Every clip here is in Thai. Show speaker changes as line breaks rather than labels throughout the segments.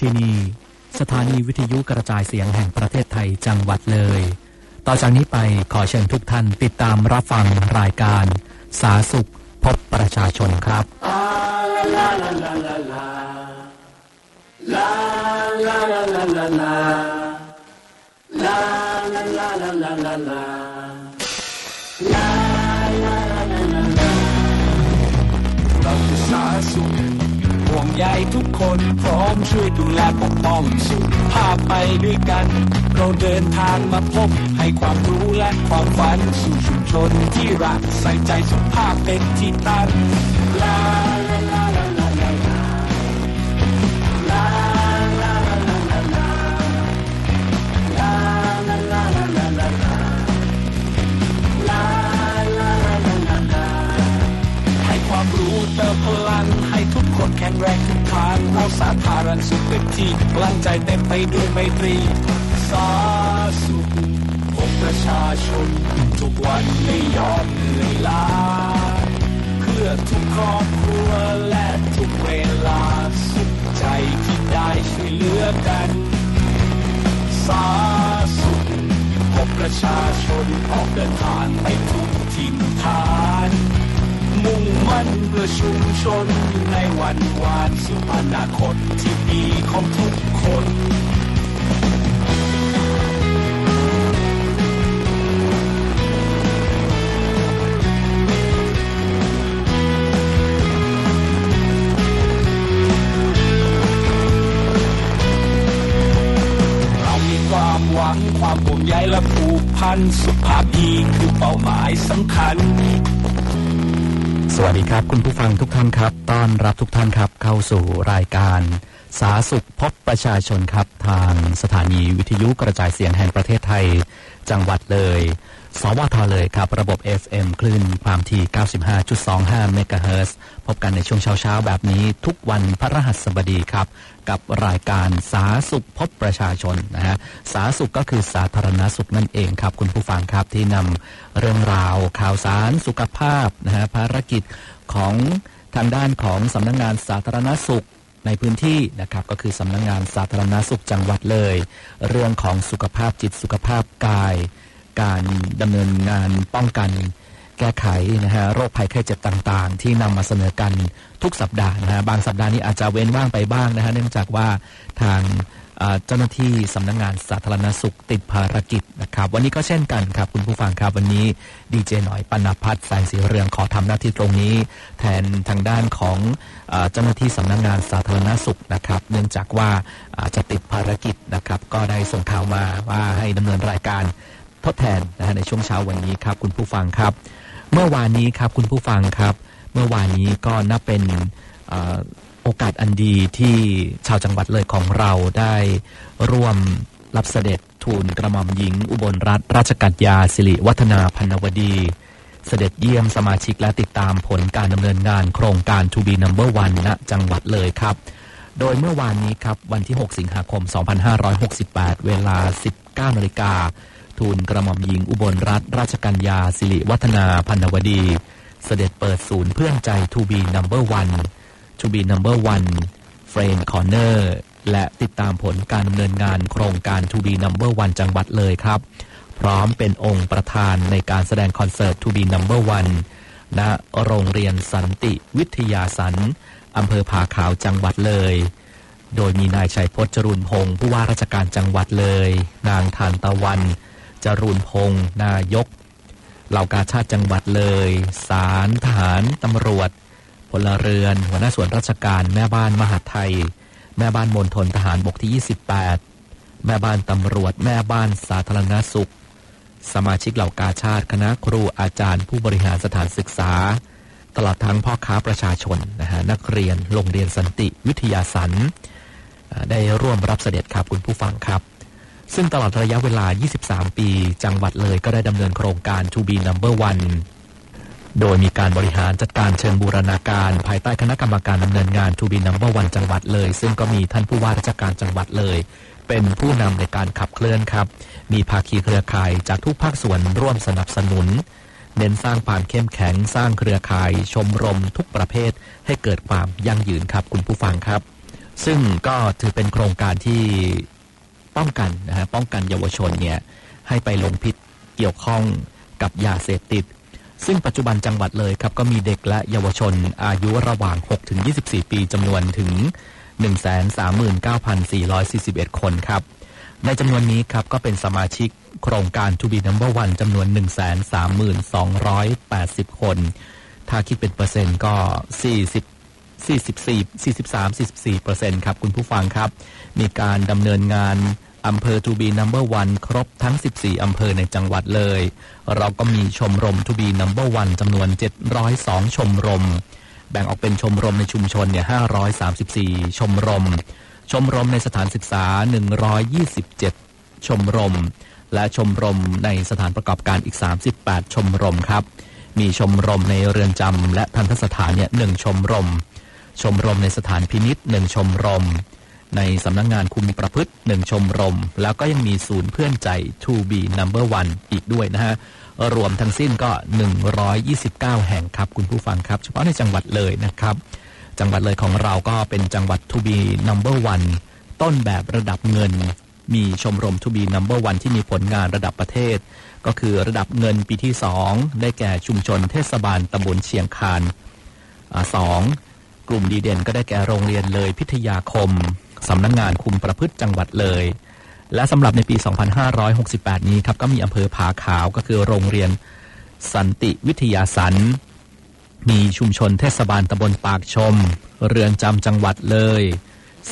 ที่นี่ สถานีวิทยุกระจายเสียงแห่งประเทศไทยจังหวัดเลย ต่อจากนี้ไปขอเชิญทุกท่านติดตามรับฟังรายการ สาสุขพบประชาชนครับ
เรา ใยทุกคนพร้อมช่วยดูแลปกป้องสุขภาพไปด้วยกัน เราเดินทางมาพบให้ความรู้และความฝันสู่ชุมชนที่รักใส่ใจสุขภาพเป็นที่ตั้งลาลาลา แข็งแรงทุกทางเราสาธารณสุขเต็มที่พลังใจเต็มไปด้วยไมตรี สาสุขของประชาชน ทุกวันไม่ยอมเหนื่อยล้าเพื่อทุกครอบครัวและทุกเวลาสุขใจที่ได้ช่วยเหลือกัน สาสุขพบประชาชนออกเดินทางไปทุกถิ่นฐาน มุ่งมั่นเพื่อชุมชนในวันวานสู่อนาคตที่ดีของทุกคนเรามีความหวังความห่วงใยและผูกพันสุภาพดีคือเป้าหมายสำคัญ
สวัสดีครับ คุณผู้ฟังทุกท่านครับ ต้อนรับทุกท่านครับ เข้าสู่รายการ สาสุขพบประชาชนครับ ทางสถานีวิทยุกระจายเสียงแห่งประเทศไทย จังหวัดเลย สวทเลยครับ ระบบ FM คลื่นความถี่ 95.25 เมกะเฮิรตซ์พบกันในช่วงเช้าๆ แบบนี้ทุกวันพระรหัสบดีครับ กับรายการสาสุขพบประชาชนนะฮะสาสุขก็คือสาธารณสุขนั่นเองครับ คุณผู้ฟังครับที่นำเรื่องราวข่าวสารสุขภาพนะฮะภารกิจของทางด้านของสำนักงงานสาธารณสุขในพื้นที่นะครับก็คือสำนักงงานสาธารณสุขจังหวัดเลย เรื่องของสุขภาพจิตสุขภาพกาย การดำเนินงานป้องกันแก้ไขนะฮะโรคภัยไข้เจ็บต่างๆ ที่นำมาเสนอกันทุกสัปดาห์นะฮะบางสัปดาห์นี้อาจจะเว้นว่างไปบ้างนะฮะเนื่องจากว่าทางเจ้าหน้าที่สำนักงานสาธารณสุขติดภารกิจนะครับ วันนี้ก็เช่นกันครับคุณผู้ฟังครับวันนี้ดีเจหน่อยปนพัฒน์แสงสีเรืองขอทำหน้าที่ตรงนี้ แทนทางด้านของเจ้าหน้าที่สำนักงานสาธารณสุขนะครับ เนื่องจากว่าจะติดภารกิจนะครับ ก็ได้ส่งข่าวมาว่าให้ดำเนินรายการ ทดแทนนะฮะในช่วงเช้าวันนี้ครับคุณผู้ฟังครับ เมื่อวานนี้ครับคุณผู้ฟังครับ เมื่อวานนี้ก็นับเป็นโอกาสอันดีที่ชาวจังหวัดเลยของเราได้ร่วมรับเสด็จทูลกระหม่อมหญิง อุบลรัตนราชกัญญาสิริวัฒนาพันวดี เสด็จเยี่ยมสมาชิกและติดตามผลการดำเนินงานโครงการ To be number one ณจังหวัดเลยครับ โดยเมื่อวานนี้ครับ วันที่ 6 สิงหาคม 2568 เวลา 19นาฬิกา ทูลกระหม่อมหญิงอุบลรัตนราชกัญญาสิริวัฒนาพันวดี เสด็จเปิดศูนย์เพื่อนใจ To be number one To be number one Frame Corner และติดตามผลการดำเนินงานโครงการ To be number one จังหวัดเลยครับ พร้อมเป็นองค์ประธานในการแสดงคอนเสิร์ต To be number one ณโรงเรียนสันติวิทยาสันอำเภอผาขาวจังหวัดเลย โดยมีนายชัยพจน์จรุนพงศ์ผู้ว่าราชการจังหวัดเลย นางทานตะวัน จรุนพงศ์นายก เหล่ากาชาติจังหวัดเลยศาลทหารตำรวจ พลเรือน หัวหน้าส่วนราชการ แม่บ้านมหาไทย แม่บ้านมณฑลทหารบกที่ 28 แม่บ้านตำรวจ แม่บ้านสาธารณสุข สมาชิกเหล่ากาชาติ คณะครูอาจารย์ ผู้บริหารสถานศึกษา ตลอดทั้งพ่อค้าประชาชนนะฮะนักเรียนโรงเรียนสันติวิทยาสันได้ร่วมรับเสด็จครับคุณผู้ฟังครับ ซึ่งตลอดระยะเวลา 23 ปี จังหวัดเลยก็ได้ดำเนินโครงการ To be number one โดยมีการบริหารจัดการเชิงบูรณาการภายใต้คณะกรรมการดำเนินงาน To be number one จังหวัดเลย ซึ่งก็มีท่านผู้ว่าราชการจังหวัดเลย เป็นผู้นำในการขับเคลื่อนครับ มีภาคีเครือข่ายจากทุกภาคส่วนร่วมสนับสนุน เน้นสร้างความเข้มแข็งสร้างเครือข่าย ชมรมทุกประเภท ให้เกิดความยั่งยืนครับคุณผู้ฟังครับ ซึ่งก็ถือเป็นโครงการที่ ป้องกันนะฮะป้องกันเยาวชนเนี่ยให้ไปลงพิษเกี่ยวข้องกับยาเสพติด ซึ่งปัจจุบันจังหวัดเลยครับก็มีเด็กและเยาวชนอายุระหว่าง 6 ถึง 24 ปีจำนวนถึง 139,441 คนครับ ในจำนวนนี้ครับก็เป็นสมาชิกโครงการ To be number one จำนวน 132,280 คน ถ้าคิดเป็นเปอร์เซ็นต์ก็ 40 44 43 44เปอร์เซ็นต์ครับคุณผู้ฟังครับ มีการดำเนินงาน อำเภอ To be number one ครบทั้ง 14 อำเภอในจังหวัดเลย เราก็มีชมรม To be number one จำนวน 702 ชมรม แบ่งออกเป็นชมรมในชุมชนเนี่ย 534 ชมรม ชมรมในสถานศึกษา 127 ชมรม และชมรมในสถานประกอบการอีก 38 ชมรมครับ มีชมรมในเรือนจำและทันทสถานเนี่ยหชมรม ชมรมในสถานพินิษหนึ่งชมรม ในสำนักงงานคุมประพฤติหนึ่งชมรม แล้วก็ยังมีศูนย์เพื่อนใจ To be number one อีกด้วยนะฮะ รวมทั้งสิ้นก็ 129 แห่งครับ คุณผู้ฟังครับ เฉพาะในจังหวัดเลยนะครับ จังหวัดเลยของเราก็เป็นจังหวัด To be number one ต้นแบบระดับเงิน มีชมรม To be number one ที่มีผลงานระดับประเทศ ก็คือระดับเงินปีที่ 2 ได้แก่ชุมชนเทศบาลตำบลเชียงคานสองกลุ่มดีเด่นก็ได้แก่โรงเรียนเลยพิทยาคม สำนักงงานคุมประพฤติจังหวัดเลย และสำหรับในปี 2568 นี้ครับก็มีอำเภอผาขาวก็คือโรงเรียนสันติวิทยาสันมีชุมชนเทศบาลตำบลปากชม เรือนจำจังหวัดเลย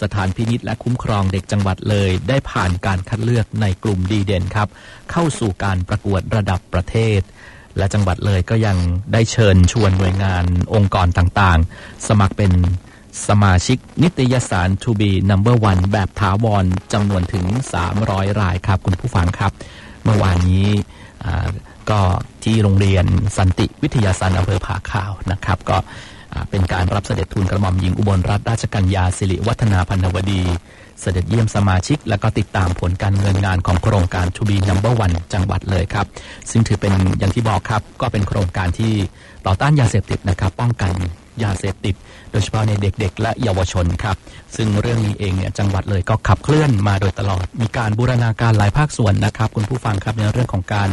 สถานพินิษและคุ้มครองเด็กจังหวัดเลย ได้ผ่านการคัดเลือกในกลุ่มดีเด่นครับ เข้าสู่การประกวดระดับประเทศ และจังหวัดเลยก็ยังได้เชิญชวนหน่วยงานองค์กรต่างๆ สมัครเป็น สมาชิกนิตยสาร To be number one แบบถาวรจำนวนถึง 300 รายครับ คุณผู้ฟังครับ เมื่อวานนี้ก็ที่โรงเรียนสันติวิทยาสันอำเภอผาขาวนะครับ ก็เป็นการรับเสด็จทูลกระหม่อมหญิงอุบลรัตนราชกัญญาสิริวัฒนาพันธวดี เสด็จเยี่ยมสมาชิก และก็ติดตามผลการเนินงานของโครงการ To be number one จังหวัดเลยครับ ซึ่งถือเป็นอย่างที่บอกครับ ก็เป็นโครงการที่ต่อต้านยาเสพติดนะครับ ป้องกัน ยาเสพติด โดยเฉพาะในเด็กๆ และเยาวชนครับ ซึ่งเรื่องนี้เองเนี่ยจังหวัดเลยก็ขับเคลื่อนมาโดยตลอด มีการบูรณาการหลายภาคส่วนนะครับ คุณผู้ฟังครับในเรื่องของการ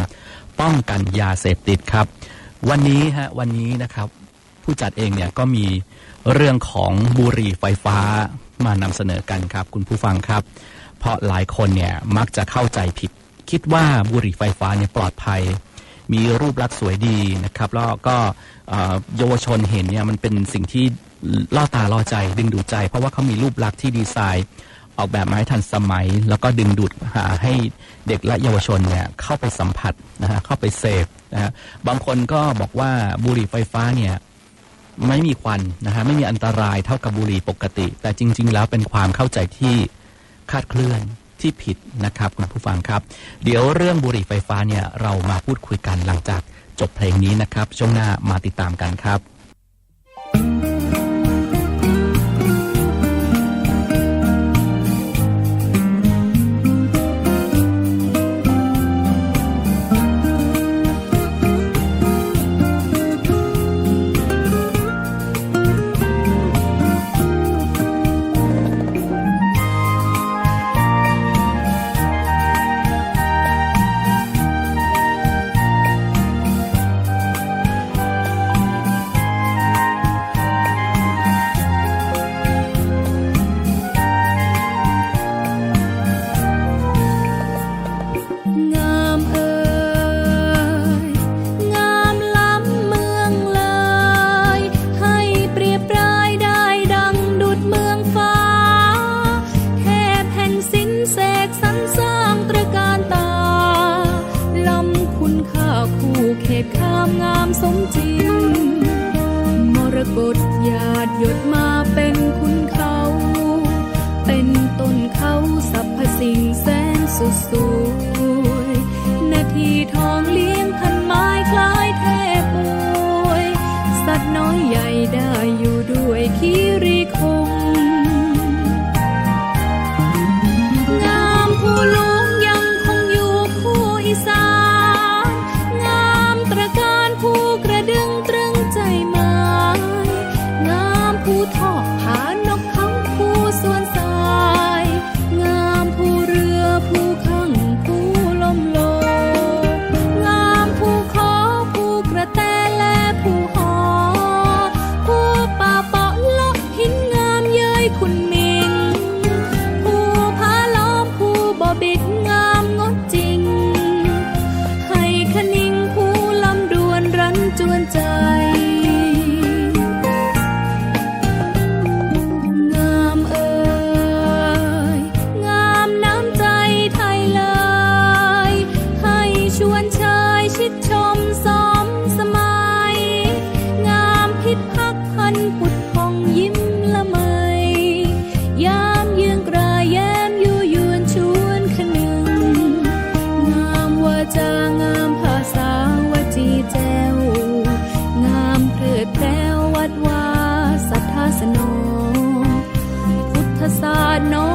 ป้องกันยาเสพติดครับ วันนี้ฮะวันนี้นะครับ ผู้จัดเองเนี่ยก็มีเรื่องของบุหรี่ไฟฟ้ามานำเสนอกันครับ คุณผู้ฟังครับ เพราะหลายคนเนี่ยมักจะเข้าใจผิด คิดว่าบุหรี่ไฟฟ้าเนี่ยปลอดภัย มีรูปลักษณ์สวยดีนะครับแล้วก็ เยาวชนเห็นเนี่ยมันเป็นสิ่งที่ล่อตาล่อใจดึงดูดใจ เพราะว่าเขามีรูปลักษณ์ที่ดีไซน์ ออกแบบมาให้ทันสมัย แล้วก็ดึงดูดหาให้เด็กและเยาวชนเนี่ยเข้าไปสัมผัสนะฮะเข้าไปเสพนะฮะบางคนก็บอกว่าบุหรี่ไฟฟ้าเนี่ยไม่มีควันนะฮะไม่มีอันตรายเท่ากับบุหรี่ปกติ แต่จริง ๆ แล้วเป็นความเข้าใจที่คาดเคลื่อนที่ผิดนะครับคุณผู้ฟังครับ เดี๋ยวเรื่องบุหรี่ไฟฟ้าเนี่ยเรามาพูดคุยกันหลังจาก จบเพลงนี้นะครับ ช่วงหน้ามาติดตามกันครับ
God knows.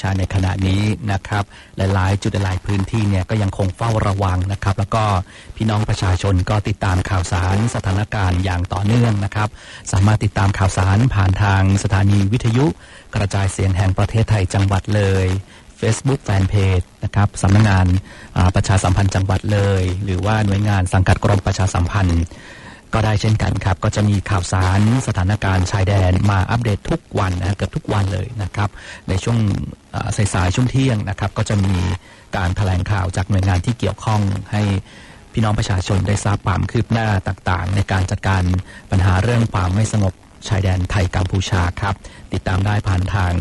ชาในขณะนี้นะครับ หลาย ๆ จุดหลายพื้นที่เนี่ยก็ยังคงเฝ้าระวังนะครับ แล้วก็พี่น้องประชาชนก็ติดตามข่าวสารสถานการณ์อย่างต่อเนื่องนะครับ สามารถติดตามข่าวสารผ่านทางสถานีวิทยุ กระจายเสียงแห่งประเทศไทยจังหวัดเลย Facebook Fanpage นะครับสำนักงานประชาสัมพันธ์จังหวัดเลย หรือว่าหน่วยงานสังกัดกรมประชาสัมพันธ์ ก็ได้เช่นกันครับ ก็จะมีข่าวสารสถานการณ์ชายแดนมาอัปเดตทุกวันนะเกือบทุกวันเลยนะครับ ในช่วงสายๆช่วงเที่ยงนะครับ ก็จะมีการแถลงข่าวจากหน่วยงานที่เกี่ยวข้องให้พี่น้องประชาชนได้ทราบความคืบหน้าต่างๆ ในการจัดการปัญหาเรื่องความไม่สงบชายแดนไทยกัมพูชาครับ ติดตามได้ผ่านทาง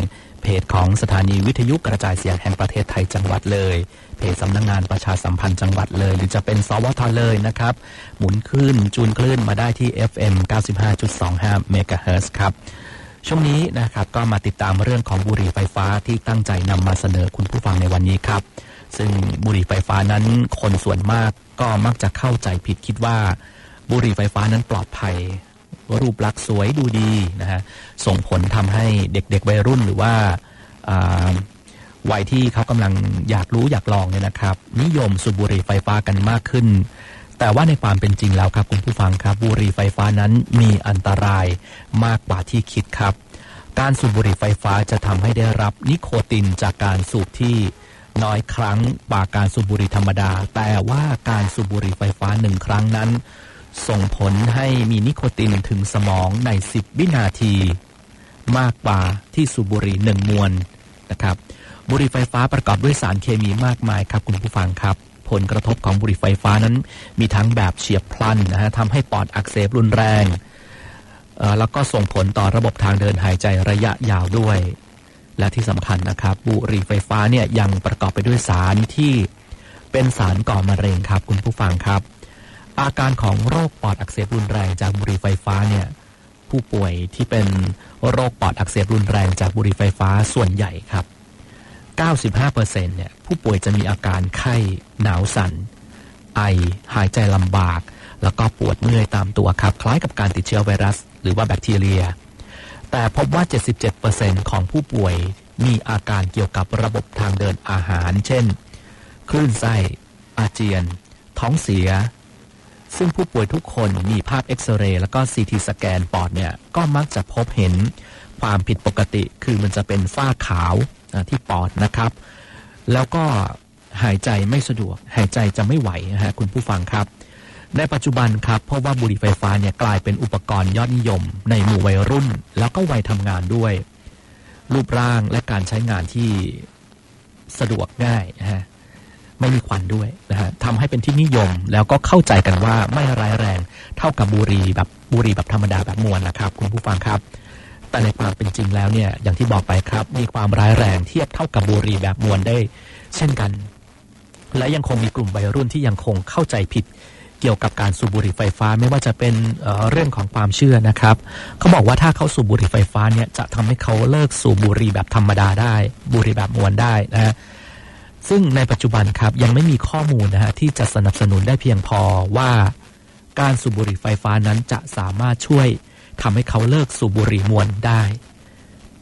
เพจของสถานีวิทยุกระจายเสียงแห่งประเทศไทยจังหวัดเลย เพจสำนักงงานประชาสัมพันธ์จังหวัดเลย หรือจะเป็นสวทเลยนะครับ หมุนคลื่นจูนคลื่นมาได้ที่ FM 95.25เมกะเฮิร์ครับ ช่วงนี้นะครับก็มาติดตามเรื่องของบุหรี่ไฟฟ้าที่ตั้งใจนำมาเสนอคุณผู้ฟังในวันนี้ครับ ซึ่งบุหรี่ไฟฟ้านั้นคนส่วนมากก็มักจะเข้าใจผิดคิดว่า บุหรี่ไฟฟ้านั้นปลอดภัยรูปลักษณ์สวยดูดีนะฮะส่งผลทำให้เด็กๆวัยรุ่นหรือว่าอ่า วัยที่เขากำลังอยากรู้อยากลองเนี่ยนะครับ นิยมสูบบุหรี่ไฟฟ้ากันมากขึ้น แต่ว่าในความเป็นจริงแล้วครับคุณผู้ฟังครับบุหรี่ไฟฟ้านั้นมีอันตรายมากกว่าที่คิดครับ การสูบบุหรี่ไฟฟ้าจะทำให้ได้รับนิโคตินจากการสูบที่น้อยครั้งกว่าการสูบบุหรี่ธรรมดา แต่ว่าการสูบบุหรี่ไฟฟ้าหนึ่งครั้งนั้น ส่งผลให้มีนิโคตินถึงสมองใน 10 วินาที มากกว่าที่สูบบุหรี่หนึ่งมวนนะครับ บุหรี่ไฟฟ้าประกอบด้วยสารเคมีมากมายครับคุณผู้ฟังครับ ผลกระทบของบุหรี่ไฟฟ้านั้นมีทั้งแบบเฉียบพลันนะฮะทำให้ปอดอักเสบรุนแรงแล้วก็ส่งผลต่อระบบทางเดินหายใจระยะยาวด้วย และที่สำคัญนะครับ บุหรี่ไฟฟ้าเนี่ยยังประกอบไปด้วยสารที่เป็นสารก่อมะเร็งครับ คุณผู้ฟังครับ อาการของโรคปอดอักเสบรุนแรงจากบุหรี่ไฟฟ้าเนี่ยผู้ป่วยที่เป็นโรคปอดอักเสบรุนแรงจากบุหรี่ไฟฟ้าส่วนใหญ่ครับ 95%เนี่ยผู้ป่วยจะมีอาการไข้หนาวสั่น ไอ หายใจลำบาก แล้วก็ปวดเมื่อยตามตัวครับ คล้ายกับการติดเชื้อไวรัส หรือว่าแบคทีเรีย แต่พบว่า 77%ของผู้ป่วยมีอาการเกี่ยวกับระบบทางเดินอาหาร เช่น คลื่นไส้ อาเจียน ท้องเสีย ซึ่งผู้ป่วยทุกคนมีภาพเอ็กซเรย์แล้วก็ซีทีสแกนปอดเนี่ยก็มักจะพบเห็นความผิดปกติ คือมันจะเป็นฝ้าขาว ที่ปอดนะครับ แล้วก็หายใจไม่สะดวก หายใจจะไม่ไหวนะฮะคุณผู้ฟังครับ ในปัจจุบันครับเพราะว่าบุหรี่ไฟฟ้าเนี่ยกลายเป็นอุปกรณ์ยอดนิยม ในหมู่วัยรุ่น แล้วก็วัยทำงานด้วย รูปร่างและการใช้งานที่สะดวกง่ายนะฮะไม่มีควันด้วยนะฮะทำให้เป็นที่นิยมแล้วก็เข้าใจกันว่าไม่ร้ายแรง เท่ากับบุหรี่แบบบุหรี่แบบธรรมดาแบบมวลนะครับ คุณผู้ฟังครับ แต่ในความเป็นจริงแล้วเนี่ยอย่างที่บอกไปครับ มีความร้ายแรงเทียบเท่ากับบุหรี่แบบมวลได้ เช่นกัน และยังคงมีกลุ่มวัยรุ่นที่ยังคงเข้าใจผิดเกี่ยวกับการสูบบุหรี่ไฟฟ้าไม่ว่าจะเป็นเเรื่องของความเชื่อนะครับเขาบอกว่าถ้าเขาสูบบุหรี่ไฟฟ้าเนี่ยจะทำให้เขาเลิกสูบบุหรี่แบบธรรมดาได้ บุหรี่แบบมวลได้นะฮะซึ่งในปัจจุบันครับยังไม่มีข้อมูลนะฮะที่จะสนับสนุนได้เพียงพอว่าการสูบบุหรี่ไฟฟ้านั้นจะสามารถช่วย ทำให้เขาเลิกสูบบุหรี่มวลได้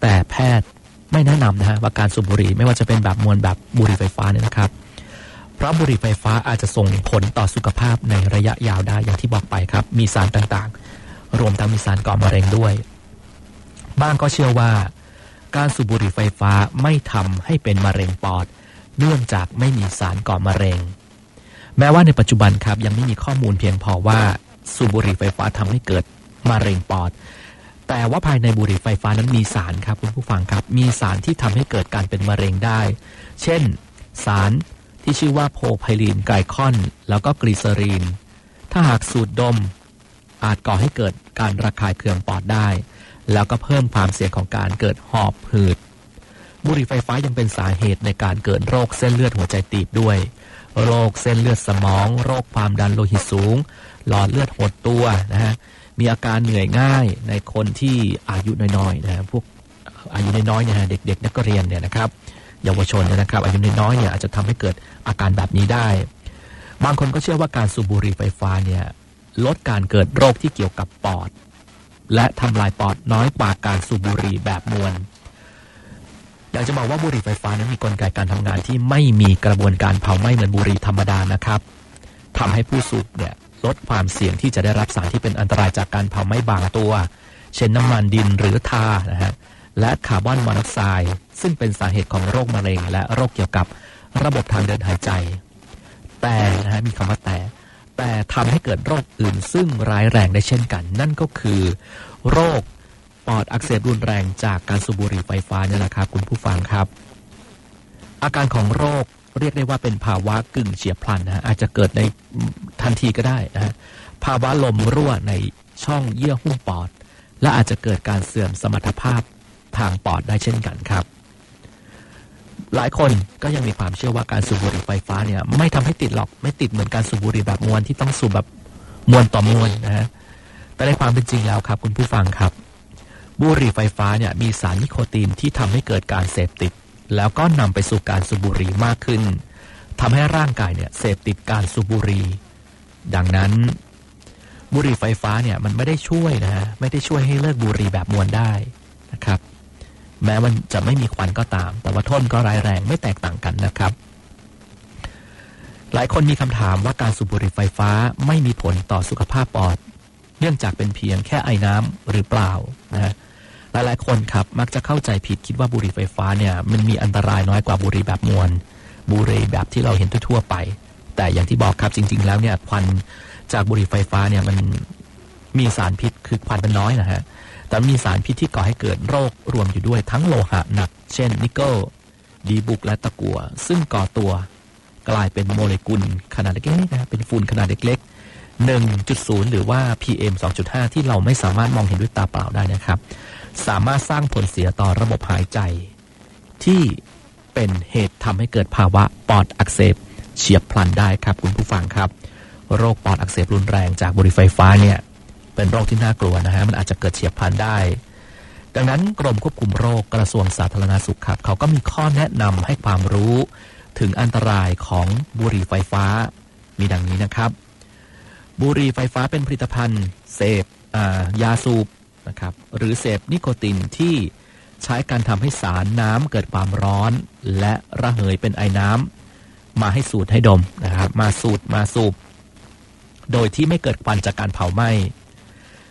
แต่แพทย์ไม่แนะนำนะฮะว่าการสูบบุหรี่ไม่ว่าจะเป็นแบบมวลแบบบุหรี่ไฟฟ้าเนี่ยนะครับ เพราะบุหรี่ไฟฟ้าอาจจะส่งผลต่อสุขภาพในระยะยาวได้อย่างที่บอกไปครับ มีสารต่างๆ รวมทั้งมีสารก่อมะเร็งด้วย บ้างก็เชื่อว่าการสูบบุหรี่ไฟฟ้าไม่ทำให้เป็นมะเร็งปอด เนื่องจากไม่มีสารก่อมะเร็ง แม้ว่าในปัจจุบันครับยังไม่มีข้อมูลเพียงพอว่าสูบบุหรี่ไฟฟ้าทำให้เกิด มะเร็งปอด แต่ว่าภายในบุหรี่ไฟฟ้านั้นมีสารครับคุณผู้ฟังครับ มีสารที่ทำให้เกิดการเป็นมะเร็งได้ เช่น สารที่ชื่อว่าโพไพลีนไกลคอน แล้วก็กลีเซอรีน ถ้าหากสูดดม อาจก่อให้เกิดการระคายเคืองปอดได้ แล้วก็เพิ่มความเสี่ยงของการเกิดหอบหืด บุหรี่ไฟฟ้ายังเป็นสาเหตุในการเกิดโรคเส้นเลือดหัวใจตีบด้วย โรคเส้นเลือดสมอง โรคความดันโลหิตสูง หลอดเลือดหดตัวนะฮะ มีอาการเหนื่อยง่ายในคนที่อายุน้อยๆนะฮะพวกอายุน้อยๆเนี่ยเด็กๆนักเรียนเนี่ยนะครับเยาวชนเนี่ยนะครับ อายุน้อยๆเนี่ยอาจจะทำให้เกิดอาการแบบนี้ได้ บางคนก็เชื่อว่าการสูบบุหรี่ไฟฟ้าเนี่ยลดการเกิดโรคที่เกี่ยวกับปอด และทำลายปอดน้อยกว่าการสูบบุหรี่แบบมวลอยากจะบอกว่าบุหรี่ไฟฟ้านั้นมีกลไกการทำงานที่ไม่มีกระบวนการเผาไหม้เหมือนบุหรี่ธรรมดานะครับทำให้ผู้สูบเนี่ย ลดความเสี่ยงที่จะได้รับสารที่เป็นอันตรายจากการเผาไหม้บางตัว เช่นน้ำมันดินหรือทานะฮะและคาร์บอนมอนอกไซด์ซึ่งเป็นสาเหตุของโรคมะเร็ง และโรคเกี่ยวกับระบบทางเดินหายใจ แต่นะฮะมีคำว่าแต่ แต่ทำให้เกิดโรคอื่นซึ่งร้ายแรงได้เช่นกัน นั่นก็คือ โรคปอดอักเสบรุนแรงจากการสูบบุหรี่ไฟฟ้าเนี่ยแหละครับคุณผู้ฟังครับ อาการของโรค เรียกได้ว่าเป็นภาวะกึ่งเฉียบพลันนะฮะอาจจะเกิดในทันทีก็ได้นะฮะภาวะลมรั่วในช่องเยื่อหุ้มปอด และอาจจะเกิดการเสื่อมสมรรถภาพทางปอดได้เช่นกันครับ หลายคนก็ยังมีความเชื่อว่าการสูบบุหรี่ไฟฟ้าเนี่ย ไม่ทำให้ติดหรอกไม่ติดเหมือนการสูบบุหรี่แบบมวนที่ต้องสูบแบบมวนต่อมวนนะฮะแต่ในความเป็นจริงแล้วครับ คุณผู้ฟังครับ บุหรี่ไฟฟ้าเนี่ยมีสารนิโคตินที่ทำให้เกิดการเสพติด แล้วก็นำไปสู่การสูบบุหรี่มากขึ้นทำให้ร่างกายเนี่ยเสพติดการสูบบุหรี่ดังนั้นบุหรี่ไฟฟ้าเนี่ยมันไม่ได้ช่วยนะฮะไม่ได้ช่วยให้เลิกบุหรี่แบบมวนได้นะครับ แม้มันจะไม่มีควันก็ตาม แต่ว่าทษก็ร้ายแรงไม่แตกต่างกันนะครับ หลายคนมีคำถามว่าการสูบบุหรี่ไฟฟ้าไม่มีผลต่อสุขภาพปอด เนื่องจากเป็นเพียงแค่ไอ้น้ำหรือเปล่านะฮะ หลายๆคนครับมักจะเข้าใจผิดคิดว่าบุหรี่ไฟฟ้าเนี่ยมันมีอันตรายน้อยกว่าบุหรี่แบบมวลบุหรี่แบบที่เราเห็นทั่วๆไป แต่อย่างที่บอกครับจริง ๆ แล้วเนี่ยควันจากบุหรี่ไฟฟ้าเนี่ยมันมีสารพิษคือควันเป็นน้อยนะฮะแต่มีสารพิษที่ก่อให้เกิดโรครวมอยู่ด้วยทั้งโลหะหนัก เช่น นิกเกิลดีบุกและตะกั่วซึ่งก่อตัวกลายเป็นโมเลกุลขนาดเล็กๆนะฮะเป็นฝุ่นขนาดเล็กๆ1.0 หรือว่า PM 2.5 ที่เราไม่สามารถมองเห็นด้วยตาเปล่าได้นะครับ สามารถสร้างผลเสียต่อระบบหายใจ ที่เป็นเหตุทำให้เกิดภาวะปอดอักเสบเฉียบพลันได้ครับคุณผู้ฟังครับ โรคปอดอักเสบรุนแรงจากบุหรี่ไฟฟ้าเนี่ยเป็นโรคที่น่ากลัวนะฮะมันอาจจะเกิดเฉียบพลันได้ ดังนั้นกรมควบคุมโรคกระทรวงสาธารณาสุขครับ เขาก็มีข้อแนะนำให้ความรู้ถึงอันตรายของบุหรี่ไฟฟ้า มีดังนี้นะครับ บุหรี่ไฟฟ้าเป็นผลิตภัณฑ์ เสพยาสูบ นะครับหรือเสพนิโคตินที่ใช้การทำให้สารน้ำเกิดความร้อน และระเหยเป็นไอน้ำมาให้สูดให้ดมนะครับมาสูดมาสูบ โดยที่ไม่เกิดควันจากการเผาไหม้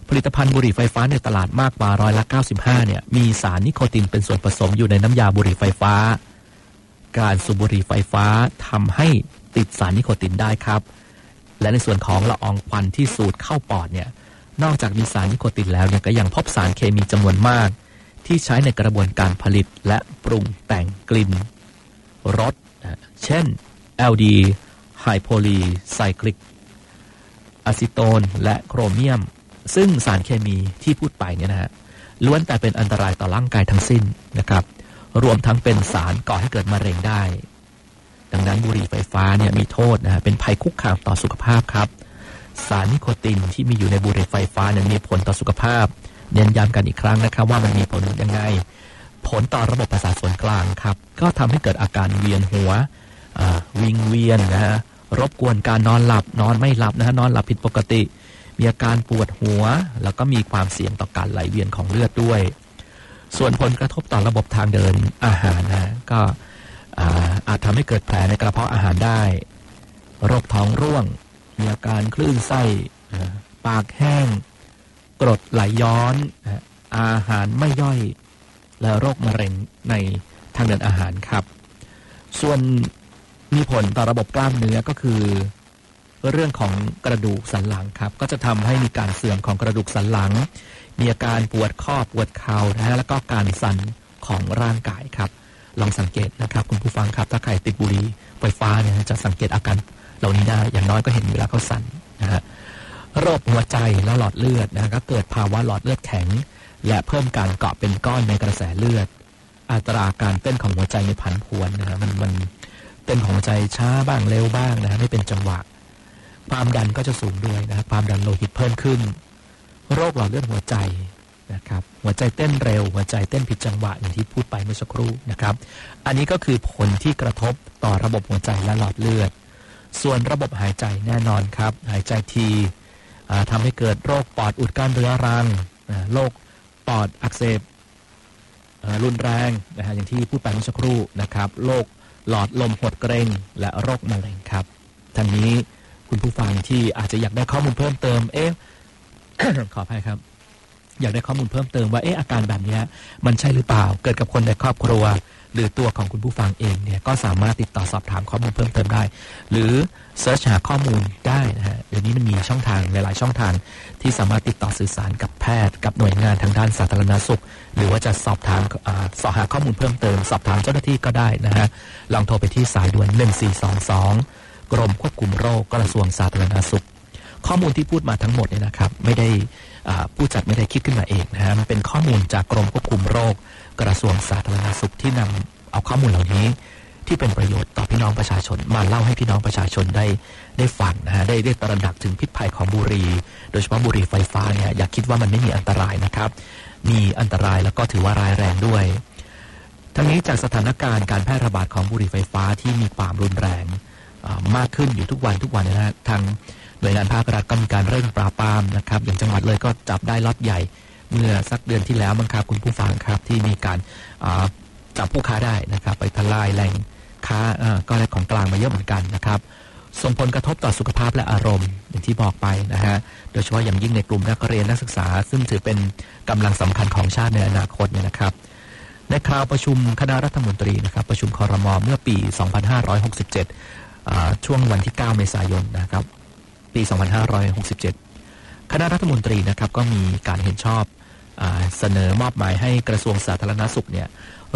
ผลิตภัณฑ์บุหรี่ไฟฟ้าในตลาดมากกว่าร้อยละ 95 เนี่ย มีสารนิโคตินเป็นส่วนผสมอยู่ในน้ำยาบุหรี่ไฟฟ้า การสูบบุหรี่ไฟฟ้าทำให้ติดสารนิโคตินได้ครับ และในส่วนของละอองควันที่สูดเข้าปอดเนี่ย นอกจากมีสารนิโคตินแล้วเนี่ยก็ยังพบสารเคมีจำนวนมาก ที่ใช้ในกระบวนการผลิตและปรุงแต่งกลิ่นรสเช่น LD ไฮโพลีไซคลิกอะซิโตนและโครเมียม ซึ่งสารเคมีที่พูดไปเนี่ยนะฮะล้วนแต่เป็นอันตรายต่อร่างกายทั้งสิ้นนะครับ รวมทั้งเป็นสารก่อให้เกิดมะเร็งได้ ดังนั้นบุหรี่ไฟฟ้าเนี่ยมีโทษนะฮะเป็นภัยคุกคามต่อสุขภาพครับ สารนิโคตินที่มีอยู่ในบุหรี่ไฟฟ้าเนี่ยมีผลต่อสุขภาพ เน้นย้ำกันอีกครั้งนะครับว่ามันมีผลยังไง ผลต่อระบบประสาทส่วนกลางครับ ก็ทำให้เกิดอาการเวียนหัววิงเวียนนะฮะรบกวนการนอนหลับนอนไม่หลับนะฮะนอนหลับผิดปกติ มีอาการปวดหัว แล้วก็มีความเสี่ยงต่อการไหลเวียนของเลือดด้วย ส่วนผลกระทบต่อระบบทางเดินอาหารนะก็อาอาจทำให้เกิดแผลในกระเพาะอาหารได้ โรคท้องร่วง มีอาการคลื่นไส้ปากแห้ง กรดไหลย้อน อาหารไม่ย่อย และโรคมะเร็งในทางเดินอาหารครับ ส่วนมีผลต่อระบบกล้ามเนื้อก็คือ เรื่องของกระดูกสันหลังครับ ก็จะทำให้มีการเสื่อมของกระดูกสันหลัง มีอาการปวดข้อปวดเข่านะแล้วก็การสั่นของร่างกายครับ ลองสังเกตนะครับ คุณผู้ฟังครับ ถ้าใครติดบุหรี่ไฟฟ้าเนี่ยจะสังเกตอาการ เหล่านี้ได้ อย่างน้อยก็เห็นเวลาเขาสั่นนะฮะโรคหัวใจและหลอดเลือดนะก็เกิดภาวะหลอดเลือดแข็ง และเพิ่มการเกาะเป็นก้อนในกระแสเลือด อัตราการเต้นของหัวใจในผันผวนนะฮะมันมันเต้นของหัวใจช้าบ้างเร็วบ้างนะฮะไม่เป็นจังหวะ ความดันก็จะสูงด้วยนะครับความดันโลหิตเพิ่มขึ้น โรคหลอดเลือดหัวใจนะครับหัวใจเต้นเร็ว หัวใจเต้นผิดจังหวะอย่างที่พูดไปเมื่อสักครู่นะครับ อันนี้ก็คือผลที่กระทบต่อระบบหัวใจและหลอดเลือด ส่วนระบบหายใจแน่นอนครับ หายใจทีอ่าทำให้เกิดโรคปอดอุดกั้นเรื้อรังโรคปอดอักเสบรุนแรงนะฮะอย่างที่พูดไปเมื่อสักครู่นะครับโรคหลอดลมหดเกรงและโรคมะเร็งครับท่านนี้คุณผู้ฟังที่อาจจะอยากได้ข้อมูลเพิ่มเติมเอ๊ะขออภัยครับ อยากได้ข้อมูลเพิ่มเติมว่าเอ๊ะอาการแบบนี้มันใช่หรือเปล่า เกิดกับคนในครอบครัว หรือตัวของคุณผู้ฟังเองเนี่ยก็สามารถติดต่อสอบถามข้อมูลเพิ่มเติมได้ หรือเสิร์ชหาข้อมูลได้นะฮะเดี๋ยวนี้มันมีช่องทางหลายๆช่องทางที่สามารถติดต่อสื่อสารกับแพทย์ กับหน่วยงานทางด้านสาธารณสุข หรือว่าจะสอบถามอาสอบหาข้อมูลเพิ่มเติม สอบถามเจ้าหน้าที่ก็ได้นะฮะลองโทรไปที่สายด่วน 1422 กรมควบคุมโรคกระทรวงสาธารณสุข ข้อมูลที่พูดมาทั้งหมดเนี่ยนะครับไม่ได้อ่าผู้จัดไม่ได้คิดขึ้นมาเองนะฮะมันเป็นข้อมูลจากกรมควบคุมโรค กระทรวงสาธารณสุขที่นำเอาข้อมูลเหล่านี้ ที่เป็นประโยชน์ต่อพี่น้องประชาชน มาเล่าให้พี่น้องประชาชนได้ได้ฟังนะฮะได้ได้ตระหนักถึงพิษภัยของบุหรี่โดยเฉพาะบุหรี่ไฟฟ้าเนี่ยอย่าคิดว่ามันไม่มีอันตรายนะครับ มีอันตรายแล้วก็ถือว่าร้ายแรงด้วย ทั้งนี้จากสถานการณ์การแพร่ระบาดของบุหรี่ไฟฟ้าที่มีความรุนแรงมากขึ้นอยู่ทุกวันทุกวันนะฮะทางหน่วยงานภาครัฐก็มีการเร่งปราบปรามนะครับ อย่างจังหวัดเลยก็จับได้ล็อตใหญ่ เมื่อสักเดือนที่แล้วมั้งครับ คุณผู้ฟังครับที่มีการจับผู้ค้าได้นะครับ ไปทลายแหล่งค้าก็ได้ของกลางมาเยอะเหมือนกันนะครับ ส่งผลกระทบต่อสุขภาพและอารมณ์ อย่างที่บอกไปนะฮะโดยเฉพาะอย่างยิ่งในกลุ่มนักเรียนนักศึกษา ซึ่งถือเป็นกำลังสำคัญของชาติในอนาคตเนี่ยนะครับในคราวประชุมคณะรัฐมนตรีนะครับ ประชุมคอรมอเมื่อปี 2567 ช่วงวันที่ 9 เมษายนนะครับ ปี 2567 คณะรัฐมนตรีนะครับก็มีการเห็นชอบ เสนอมอบหมายให้กระทรวงสาธารณสุขเนี่ย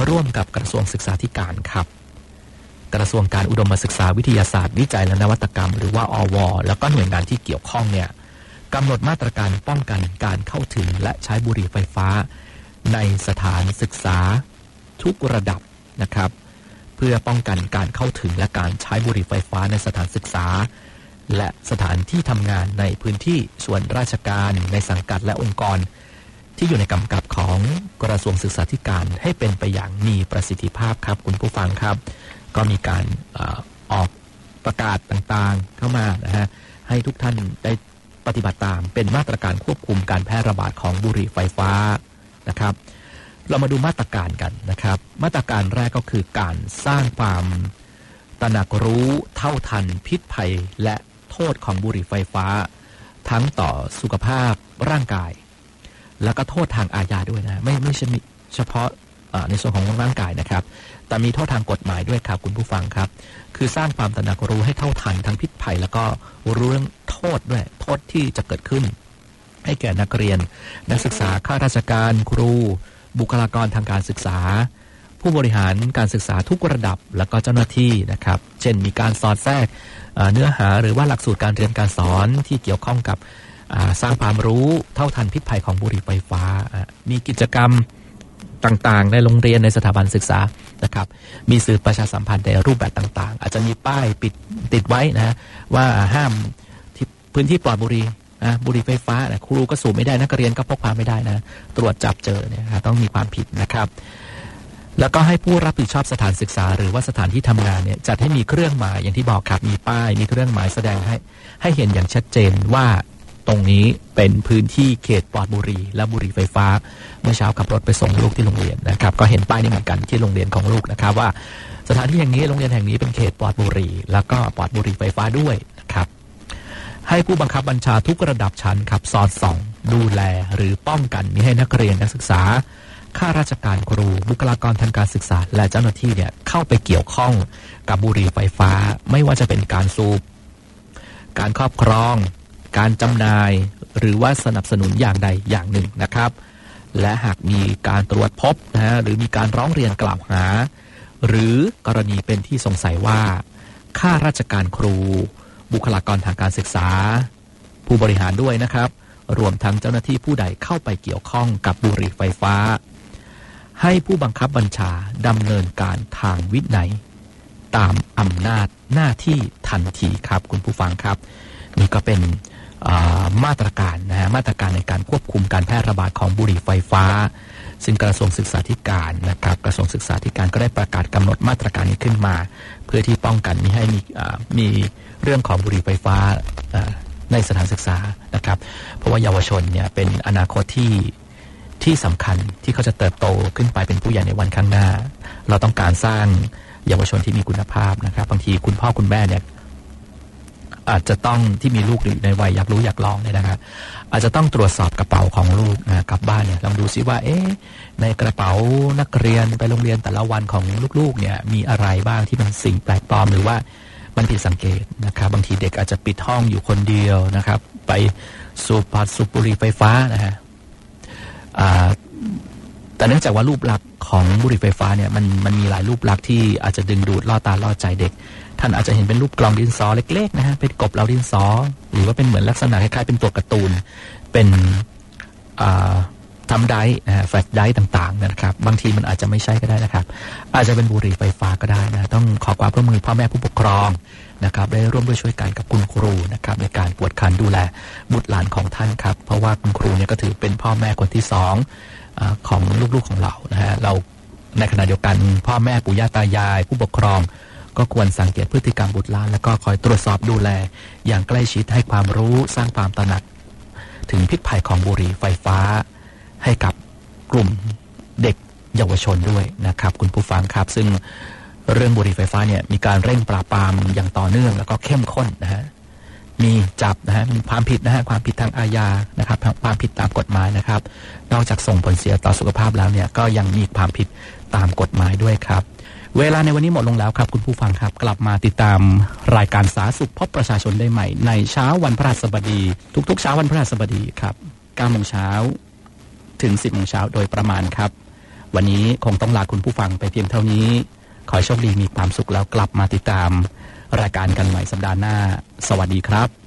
ร่วมกับกระทรวงศึกษาธิการครับ กระทรวงการอุดมศึกษาวิทยาศาสตร์วิจัยและนวัตกรรม หรือว่าอว แล้วก็หน่วยงานที่เกี่ยวข้องเนี่ยกำหนดมาตรการป้องกันการเข้าถึงและใช้บุหรี่ไฟฟ้า ในสถานศึกษาทุกระดับนะครับ เพื่อป้องกันการเข้าถึงและการใช้บุหรี่ไฟฟ้าในสถานศึกษา และสถานที่ทำงานในพื้นที่ส่วนราชการในสังกัดและองค์กร ที่อยู่ในกำกับของกระทรวงศึกษาธิการให้เป็นไปอย่างมีประสิทธิภาพครับ คุณผู้ฟังครับ ก็มีการออกประกาศต่างๆเข้ามานะฮะให้ทุกท่านได้ปฏิบัติตาม เป็นมาตรการควบคุมการแพร่ระบาดของบุหรี่ไฟฟ้านะครับ เรามาดูมาตรการกันนะครับ มาตรการแรกก็คือการสร้างความตระหนักรู้เท่าทันพิษภัยและโทษของบุหรี่ไฟฟ้า ทั้งต่อสุขภาพร่างกาย แล้วก็โทษทางอาญาด้วยนะไม่ไม่ใช่เฉพาะในส่วนของร่างกายนะครับ แต่มีโทษทางกฎหมายด้วยครับคุณผู้ฟังครับ คือสร้างความตระหนักรู้ให้เท่าทันทั้งพิษภัย แล้วก็รู้เรื่องโทษด้วย โทษที่จะเกิดขึ้น ให้แก่นักเรียน นักศึกษาข้าราชการครู บุคลากรทางการศึกษา ผู้บริหารการศึกษาทุกระดับแล้วก็เจ้าหน้าที่นะครับ เช่นมีการสอดแทรกเนื้อหาหรือว่าหลักสูตรการเรียนการสอนที่เกี่ยวข้องกับ สร้างความรู้เท่าทันพิษภัยของบุหรี่ไฟฟ้า มีกิจกรรมต่างๆ ในโรงเรียนในสถาบันศึกษานะครับ มีสื่อประชาสัมพันธ์ในรูปแบบต่าง ๆ อาจจะมีป้ายปิดติดไว้นะว่าห้ามพื้นที่ปลอดบุหรี่นะบุหรี่ไฟฟ้านะครูก็สูบไม่ได้นักเรียนก็พกพาไม่ได้นะ ตรวจจับเจอเนี่ยต้องมีความผิดนะครับ แล้วก็ให้ผู้รับผิดชอบสถานศึกษา หรือว่าสถานที่ทำงานเนี่ยจัดให้มีเครื่องหมายอย่างที่บอกครับมีป้ายมีเครื่องหมายแสดงให้ให้เห็นอย่างชัดเจนว่า ตรงนี้เป็นพื้นที่เขตปลอดบุรีและบุรีไฟฟ้า เมื่อเช้าขับรถไปส่งลูกที่โรงเรียนนะครับ ก็เห็นป้ายนี้เหมือนกันที่โรงเรียนของลูกนะครับ ว่าสถานที่แห่งนี้โรงเรียนแห่งนี้เป็นเขตปลอดบุรี แล้วก็ปลอดบุรีไฟฟ้าด้วยนะครับ ให้ผู้บังคับบัญชาทุกระดับชั้นครับสอดส่อง ดูแลหรือป้องกันมิให้นักเรียนนักศึกษาข้าราชการครู บุคลากรทางการศึกษา และเจ้าหน้าที่เนี่ยเข้าไปเกี่ยวข้องกับบุหรี่ไฟฟ้า ไม่ว่าจะเป็นการสูบการครอบครอง การจำหน่าย หรือว่าสนับสนุนอย่างใดอย่างหนึ่งนะครับ และหากมีการตรวจพบนะฮะหรือมีการร้องเรียนกล่าวหา หรือกรณีเป็นที่สงสัยว่าข้าราชการครู บุคลากรทางการศึกษา ผู้บริหารด้วยนะครับ รวมทั้งเจ้าหน้าที่ผู้ใดเข้าไปเกี่ยวข้องกับบุหรี่ไฟฟ้า ให้ผู้บังคับบัญชาดำเนินการทางวินัยตามอำนาจหน้าที่ทันทีครับคุณผู้ฟังครับ นี่ก็เป็น มาตรการนะฮะมาตรการในการควบคุมการแพร่ระบาดของบุหรี่ไฟฟ้า ซึ่งกระทรวงศึกษาธิการนะครับกระทรวงศึกษาธิการก็ได้ประกาศกำหนดมาตรการนี้ขึ้นมา เพื่อที่ป้องกันไม่ให้มีมีเรื่องของบุหรี่ไฟฟ้าอ่าในสถานศึกษานะครับ เพราะว่าเยาวชนเนี่ยเป็นอนาคตที่ที่สำคัญที่เขาจะเติบโตขึ้นไปเป็นผู้ใหญ่ในวันข้างหน้า เราต้องการสร้างเยาวชนที่มีคุณภาพนะครับ บางทีคุณพ่อคุณแม่เนี่ย อาจจะต้องที่มีลูกอยู่ในวัยอยากรู้อยากลองเนี่ยนะครับอาจจะต้องตรวจสอบกระเป๋าของลูกนะกลับบ้านเนี่ยลองดูซิว่า เอ๊ะในกระเป๋านักเรียนไปโรงเรียนแต่ละวันของลูกๆเนี่ยมีอะไรบ้างที่มันสิ่งแปลกปลอมหรือว่ามันผิดสังเกตนะครับบางทีเด็กอาจจะปิดห้องอยู่คนเดียวนะครับ ไปสูบพัดสูบบุหรี่ไฟฟ้านะฮะแต่เนื่องจากว่ารูปลักษณ์ของบุหรี่ไฟฟ้าเนี่ยมันมันมีหลายรูปลักษณ์ที่อาจจะดึงดูดล่อตาล่อใจเด็ก ท่านอาจจะเห็นเป็นรูปกล่องดินสอเล็กๆนะฮะเป็นกบเราดินสอ หรือว่าเป็นเหมือนลักษณะคล้ายๆเป็นตัวการ์ตูน เป็นอ่าทำไดร์นะฮะแฟลชไดร์ต่างๆนะครับ บางทีมันอาจจะไม่ใช่ก็ได้นะครับ อาจจะเป็นบุหรี่ไฟฟ้าก็ได้นะต้องขอความร่วมมือพ่อแม่ผู้ปกครองนะครับได้ร่วมด้วยช่วยกันกับคุณครูนะครับในการปวดคันดูแลบุตรหลานของท่านครับ เพราะว่าคุณครูเนี่ยก็ถือเป็นพ่อแม่คนที่สองอของลูกๆของเรานะฮะเราในขณะเดียวกันพ่อแม่ปู่ย่าตายาย ผู้ปกครอง ก็ควรสังเกตพฤติกรรมบุตรหลาน แล้วก็คอยตรวจสอบดูแล อย่างใกล้ชิดให้ความรู้สร้างความตระหนัก ถึงพิษภัยของบุหรี่ไฟฟ้า ให้กับกลุ่มเด็กเยาวชนด้วยนะครับ คุณผู้ฟังครับ ซึ่งเรื่องบุหรี่ไฟฟ้าเนี่ยมีการเร่งปราบปรามอย่างต่อเนื่อง แล้วก็เข้มข้นนะฮะมีจับนะฮะมีความผิดนะฮะความผิดทางอาญานะครับความผิดตามกฎหมายนะครับ นอกจากส่งผลเสียต่อสุขภาพแล้วเนี่ยก็ยังมีความผิดตามกฎหมายด้วยครับ เวลาในวันนี้หมดลงแล้วครับ คุณผู้ฟังครับ กลับมาติดตามรายการสาสุขพบประชาชนได้ใหม่ ในเช้าวันพฤหัสบดี ทุกๆ เช้าวันพฤหัสบดีครับ9โมงเช้าถึง 10โมงเช้าโดยประมาณครับ วันนี้คงต้องลาคุณผู้ฟังไปเพียงเท่านี้ ขอโชคดีมีความสุขแล้วกลับมาติดตาม รายการกันใหม่สัปดาห์หน้า สวัสดีครับ